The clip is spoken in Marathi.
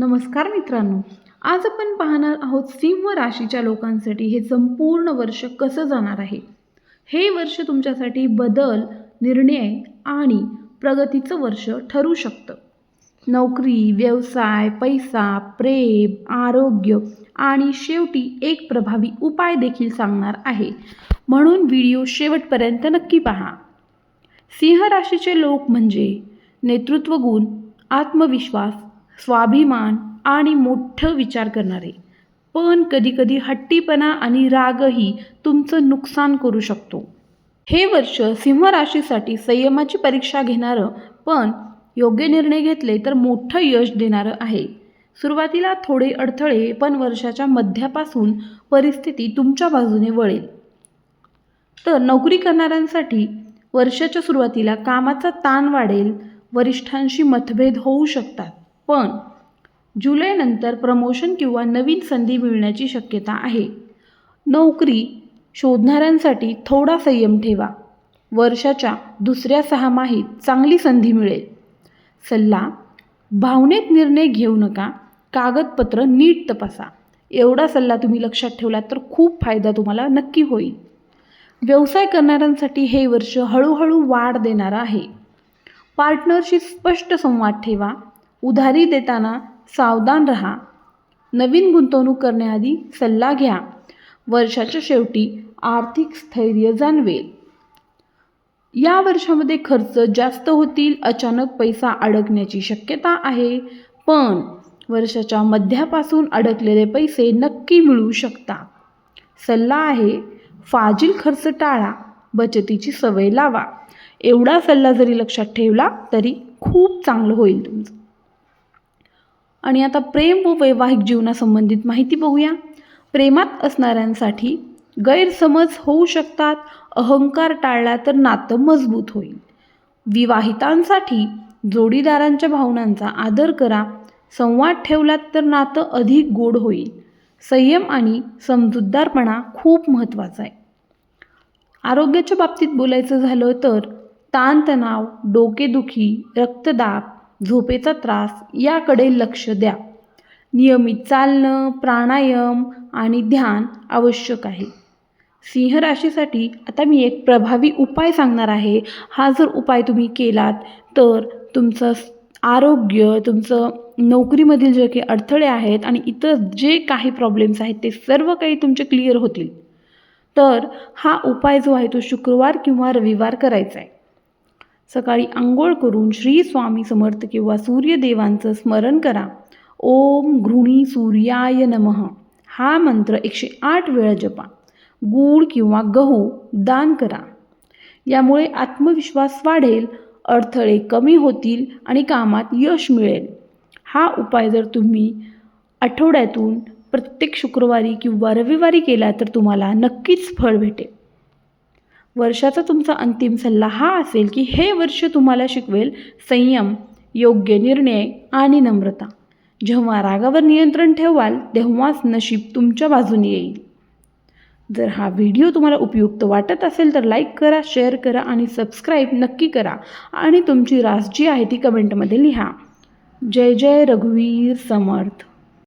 नमस्कार मित्रांनो. आज आपण पाहणार आहोत सिंह राशीच्या लोकांसाठी हे संपूर्ण वर्ष कसं जाणार आहे? हे वर्ष तुमच्यासाठी बदल निर्णय आणि प्रगतीचं वर्ष ठरू शकतं. नोकरी व्यवसाय पैसा प्रेम आरोग्य आणि शेवटी एक प्रभावी उपाय देखील सांगणार आहे. म्हणून व्हिडिओ शेवटपर्यंत नक्की पहा. सिंह राशीचे लोक म्हणजे नेतृत्व गुण आत्मविश्वास स्वाभिमान आणि मोठं विचार करणारे. पण कधीकधी हट्टीपणा आणि रागही तुमचं नुकसान करू शकतो. हे वर्ष सिंह राशीसाठी संयमाची परीक्षा घेणारं पण योग्य निर्णय घेतले तर मोठं यश देणारं आहे. सुरुवातीला थोडे अडथळे पण वर्षाच्या मध्यापासून परिस्थिती तुमच्या बाजूने वळेल. तर नोकरी करणाऱ्यांसाठी वर्षाच्या सुरुवातीला कामाचा ताण वाढेल वरिष्ठांशी मतभेद होऊ शकतात. पण जुलैनंतर प्रमोशन किंवा नवीन संधी मिळण्याची शक्यता आहे. नोकरी शोधणाऱ्यांसाठी थोडा संयम ठेवा. वर्षाच्या दुसऱ्या सहामाहीत चांगली संधी मिळेल. सल्ला भावनेत निर्णय घेऊ नका. कागदपत्र नीट तपासा. एवढा सल्ला तुम्ही लक्षात ठेवलात तर खूप फायदा तुम्हाला नक्की होईल. व्यवसाय करणाऱ्यांसाठी हे वर्ष हळूहळू वाढ देणारं आहे. पार्टनरशी स्पष्ट संवाद ठेवा. उधारी देताना सावधान रहा. नवीन गुंतवणूक करण्याआधी सल्ला घ्या. वर्षाच्या शेवटी आर्थिक स्थैर्य जाणवेल. या वर्षामध्ये खर्च जास्त होतील अचानक पैसा अडकण्याची शक्यता आहे. पण वर्षाच्या मध्यापासून अडकलेले पैसे नक्की मिळू शकतात. सल्ला आहे फाजील खर्च टाळा बचतीची सवय लावा. एवढा सल्ला जरी लक्षात ठेवला तरी खूप चांगलं होईल तुमचं. आणि आता प्रेम व वैवाहिक जीवनासंबंधित माहिती बघूया. प्रेमात असणाऱ्यांसाठी गैरसमज होऊ शकतात अहंकार टाळला तर नातं मजबूत होईल. विवाहितांसाठी जोडीदारांच्या भावनांचा आदर करा संवाद ठेवलात तर नातं अधिक गोड होईल. संयम आणि समजूतदारपणा खूप महत्त्वाचा आहे. आरोग्याच्या बाबतीत बोलायचं झालं तर ताणतणाव डोकेदुखी रक्तदाब झोपेचा त्रास याकडे लक्ष द्या. नियमित चालणं प्राणायाम आणि ध्यान आवश्यक आहे. सिंह राशीसाठी आता मी एक प्रभावी उपाय सांगणार आहे. हा जर उपाय तुम्ही केलात तर तुमचं आरोग्य तुमचं नोकरीमधील जे काही अडथळे आहेत आणि इतर जे काही प्रॉब्लेम्स आहेत ते सर्व काही तुमचे क्लिअर होतील. तर हा उपाय जो आहे तो शुक्रवार किंवा रविवार करायचा आहे. सकाळी आंघोळ करून श्री स्वामी समर्थ किंवा सूर्यदेवांचं स्मरण करा. ओम घृणी सूर्याय नमः. हा मंत्र एकशे आठ वेळा जपा. गूळ किंवा गहू दान करा. यामुळे आत्मविश्वास वाढेल अडथळे कमी होतील आणि कामात यश मिळेल. हा उपाय जर तुम्ही आठवड्यातून प्रत्येक शुक्रवारी किंवा रविवारी केला तर तुम्हाला नक्कीच फळ भेटेल. वर्षाचा तुमचा अंतिम सल्ला हा असेल की हे वर्ष तुम्हाला शिकवेल संयम योग्य निर्णय आणि नम्रता. जेव्हा रागावर नियंत्रण ठेवाल तेव्हाच नशीब तुमच्या बाजूने येईल. जर हा व्हिडिओ तुम्हाला उपयुक्त वाटत असेल तर लाईक करा शेअर करा आणि सबस्क्राईब नक्की करा आणि तुमची रास जी आहे ती कमेंटमध्ये लिहा. जय जय रघुवीर समर्थ.